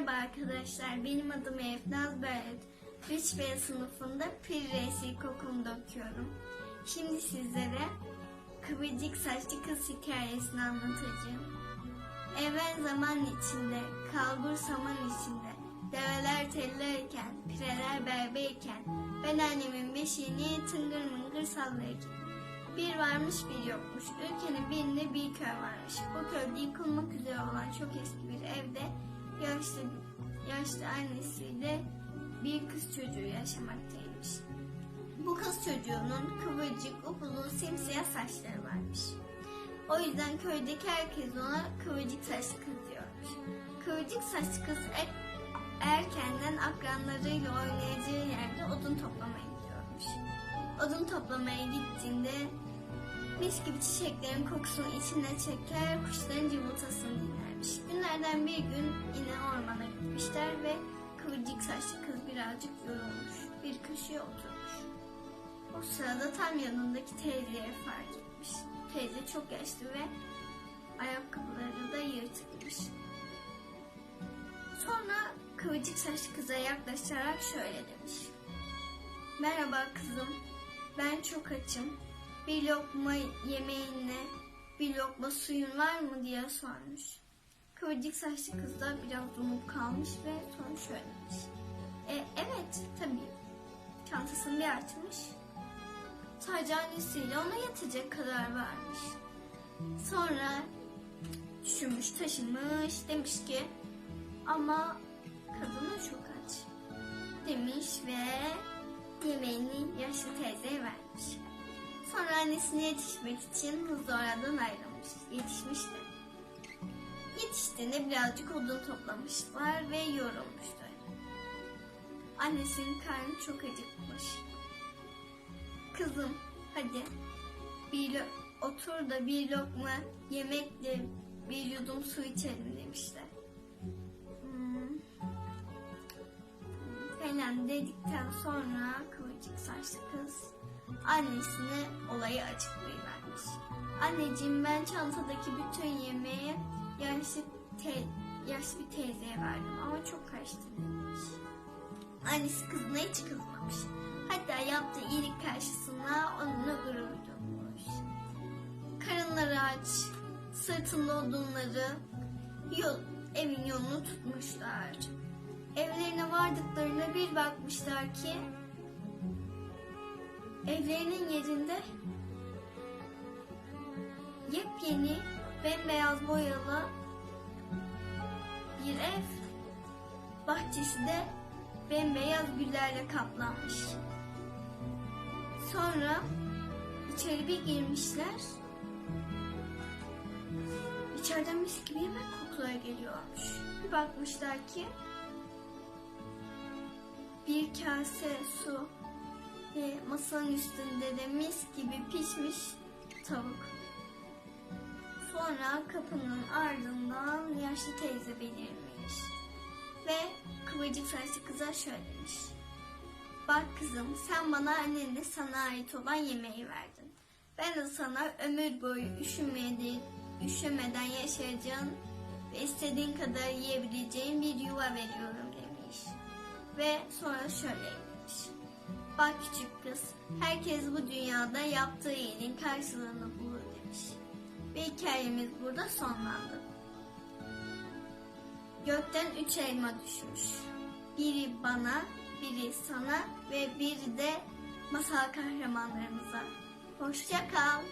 Merhaba arkadaşlar, benim adım Elif Naz Beret. 3B sınıfında Pir Reis İlkokulu'nda okuyorum. Şimdi sizlere Kıvırcık Saçlı Kız hikayesini anlatacağım. Evvel zaman içinde, kalbur saman içinde, develer tellerken, pireler berbeyken, ben annemin beşiğini tıngır mıngır sallarken. Bir varmış bir yokmuş. Ülkenin birinde bir köy varmış. Bu köyde yıkılmak üzere olan çok eski bir evde yaşlı, yaşlı annesiyle bir kız çocuğu yaşamaktaymış. Bu kız çocuğunun kıvırcık, upuzun, simsiyah saçları varmış. O yüzden köydeki herkes ona kıvırcık saçlı kız diyormuş. Kıvırcık saçlı kız er, erkenden akranlarıyla oynayacağı yerde odun toplamaya gidiyormuş. Odun toplamaya gittiğinde mis gibi çiçeklerin kokusunu içine çeker, kuşların cıvıltasını dinlermiş. Günlerden bir gün yine ormana gitmişler ve kıvırcık saçlı kız birazcık yorulmuş. Bir köşeye oturmuş. O sırada tam yanındaki teyzeye fark etmiş. Teyze çok yaşlı ve ayakkabıları da yırtıkmış. Sonra kıvırcık saçlı kıza yaklaşarak şöyle demiş. Merhaba kızım, ben çok açım. Bir lokma yemeğinle bir lokma suyun var mı diye sormuş. Kıvırcık saçlı kız da biraz donup kalmış ve sonra şöyle demiş. E, evet tabii. Çantasını bir açmış. Sadece annesiyle ona yatacak kadar varmış. Sonra düşünmüş taşınmış demiş ki ama kadına çok aç demiş ve annesine yetişmek için hızlı oradan ayrılmış. Yetişmiş de. Yetiştiğinde birazcık odun toplamışlar ve yorulmuşlar. Annesinin karnı çok acıkmış. Kızım hadi bir otur da bir lokma yemekle bir yudum su içelim demişler. Hmm. Falan dedikten sonra kıvırcık saçlı kız annesine olayı açıklayıvermiş. Anneciğim ben çantadaki bütün yemeği yaşlı, te- yaşlı bir teyzeye verdim ama çok demiş. Annesi kızına hiç kızmamış. Hatta yaptığı iyilik karşısında onunla gurur duymuş. Karınları aç, sırtında odunları yol, evin yolunu tutmuşlar. Evlerine vardıklarına bir bakmışlar ki evlerinin yerinde yepyeni bembeyaz boyalı bir ev. Bahçesi de bembeyaz güllerle kaplanmış. Sonra içeri bir girmişler. İçeriden mis gibi yemek kokuları geliyormuş. Bir bakmışlar ki bir kase su ve masanın üstünde de mis gibi pişmiş tavuk. Sonra kapının ardından yaşlı teyze belirmiş. Ve kıvırcık saçlı kıza şöyle demiş. Bak kızım sen bana annenle sana ait olan yemeği verdin. Ben de sana ömür boyu üşümedi, üşümeden yaşayacağın ve istediğin kadar yiyebileceğin bir yuva veriyorum demiş. Ve sonra şöyle demiş. Bak küçük kız, herkes bu dünyada yaptığı iyiliğin karşılığını bulur demiş. Ve hikayemiz burada sonlandı. Gökten üç elma düşmüş. Biri bana, biri sana ve biri de masal kahramanlarımıza. Hoşça kal.